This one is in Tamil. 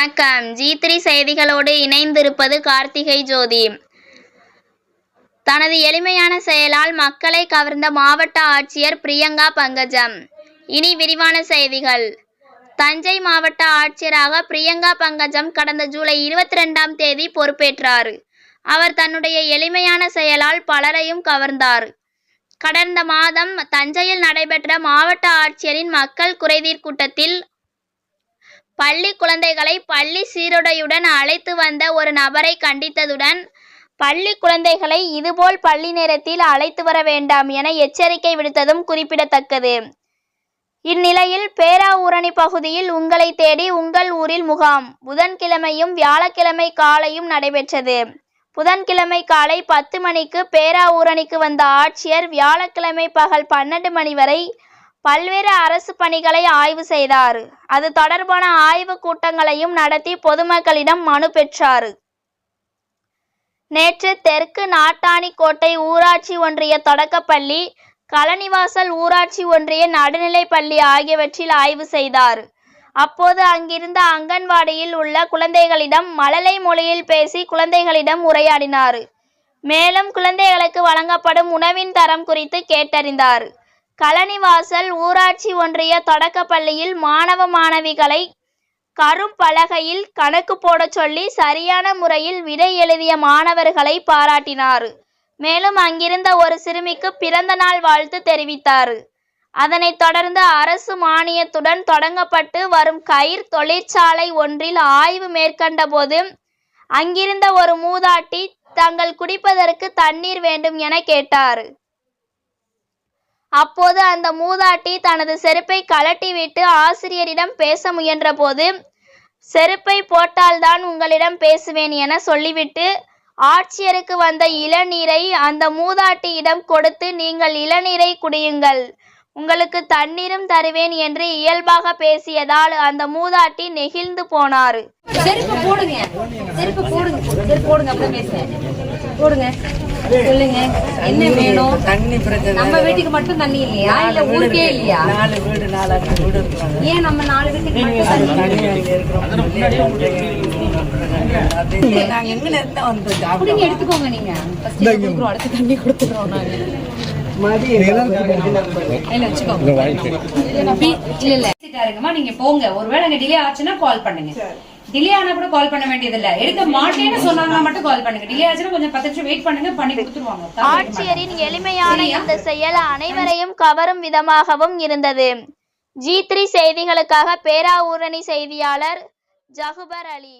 வணக்கம். ஜி த்ரீ செய்திகளோடு இணைந்திருப்பது கார்த்திகை ஜோதி. தனது எளிமையான செயலால் மக்களை கவர்ந்த மாவட்ட ஆட்சியர் பிரியங்கா பங்கஜம். இனி விரிவான செய்திகள். தஞ்சை மாவட்ட ஆட்சியராக பிரியங்கா பங்கஜம் கடந்த ஜூலை இருபத்தி ரெண்டாம் தேதி பொறுப்பேற்றார். அவர் தன்னுடைய எளிமையான செயலால் பலரையும் கவர்ந்தார். கடந்த மாதம் தஞ்சையில் நடைபெற்ற மாவட்ட ஆட்சியரின் மக்கள் குறைதீர் கூட்டத்தில் பள்ளி குழந்தைகளை பள்ளி சீருடையுடன் அழைத்து வந்த ஒரு நபரை கண்டித்ததுடன் பள்ளி குழந்தைகளை இதுபோல் பள்ளி நேரத்தில் அழைத்து வர வேண்டாம் என எச்சரிக்கை விடுத்ததும் குறிப்பிடத்தக்கது. இந்நிலையில் பேராவூரணி பகுதியில் உங்களை தேடி உங்கள் ஊரில் முகாம். புதன்கிழமையும் வியாழக்கிழமை காலையும் நடைபெற்றது. புதன்கிழமை காலை பத்து மணிக்கு பேராவூரணிக்கு வந்த ஆட்சியர் வியாழக்கிழமை பகல் பன்னெண்டு மணி வரை பல்வேறு அரசு பணிகளை ஆய்வு செய்தார். அது தொடர்பான ஆய்வு கூட்டங்களையும் நடத்தி பொதுமக்களிடம் மனு பெற்றார். நேற்று தெற்கு நாட்டாணிக்கோட்டை ஊராட்சி ஒன்றிய தொடக்கப்பள்ளி கலனிவாசல் ஊராட்சி ஒன்றிய நடுநிலைப்பள்ளி ஆகியவற்றில் ஆய்வு செய்தார். அப்போது அங்கிருந்த அங்கன்வாடியில் உள்ள குழந்தைகளிடம் மழலை மொழியில் பேசி குழந்தைகளிடம் உரையாடினார். மேலும் குழந்தைகளுக்கு வழங்கப்படும் உணவின் தரம் குறித்து கேட்டறிந்தார். கலனிவாசல் ஊராட்சி ஒன்றிய தொடக்கப்பள்ளியில் மாணவ மாணவிகளை கரும் பலகையில் கணக்கு போடச் சொல்லி சரியான முறையில் விடை எழுதிய மாணவர்களை பாராட்டினார். மேலும் அங்கிருந்த ஒரு சிறுமிக்கு பிறந்த நாள் வாழ்த்து தெரிவித்தார். அதனைத் தொடர்ந்து அரசு மானியத்துடன் தொடங்கப்பட்டு வரும் கயிர் தொழிற்சாலை ஒன்றில் ஆய்வு மேற்கண்ட போது அங்கிருந்த ஒரு மூதாட்டி தங்கள் குடிப்பதற்கு தண்ணீர் வேண்டும் என கேட்டார். அப்போது அந்த மூதாட்டி தனது செருப்பை கழட்டிவிட்டு ஆசிரியரிடம் பேச முயன்றபோது செருப்பை போட்டால்தான் உங்களிடம் பேசுவேன் என சொல்லிவிட்டு ஆட்சியருக்கு வந்த இளநீரை அந்த மூதாட்டியிடம் கொடுத்து நீங்கள் இளநீரை குடியுங்கள். உங்களுக்கு தண்ணீரும் தருவேன் என்று இயல்பாக பேசியதால் அந்த மூதாட்டி நெகிழ்ந்து போனார். செருப்பு போடுங்க. செருப்பு போடுங்க. செருப்பு போடுங்க பேசுறேன் போடுங்க. சொல்லுங்க. என்ன வேணும்? தண்ணி பிரச்சனை. நம்ம வீட்டுக்கு மட்டும் தண்ணி இல்லையா? இல்ல ஊருக்கே இல்லையா? நாலு வீடு நாலு வீடு ஏன் நம்ம நாலு வீட்டுக்கு மட்டும் தண்ணி நாங்க எங்க இருந்தா வந்து குடிங்க எடுத்துக்கோங்க நீங்க. அடுத்து தண்ணி கொடுத்துறோம் நாங்க. இல்ல வச்சுக்கோங்க பி- இல்ல இல்ல. பேசிட்டாருங்கம்மா நீங்க போங்க. ஒருவேளை அங்க டிலே ஆச்சுன்னா கால் பண்ணுங்க. டிலே ஆனா கூட கால் பண்ண வேண்டியது இல்ல எடுக்க மாட்டேன்னு சொன்னாங்கன்னா மட்டும் கால் பண்ணுங்க. டிலே ஆச்சுன்னா கொஞ்சம் பத்து நிமிஷம் வெயிட் பண்ணுங்க பண்ணி கொடுத்துருவாங்க. தவற மாட்டாங்க. ஆட்சியரின் எளிமையான இந்த செயல் அனைவரையும் கவரும் விதமாகவும் இருந்தது. ஜி த்ரீ செய்திகளுக்காக பேராவூரணி செய்தியாளர் ஜகுபர் அலி.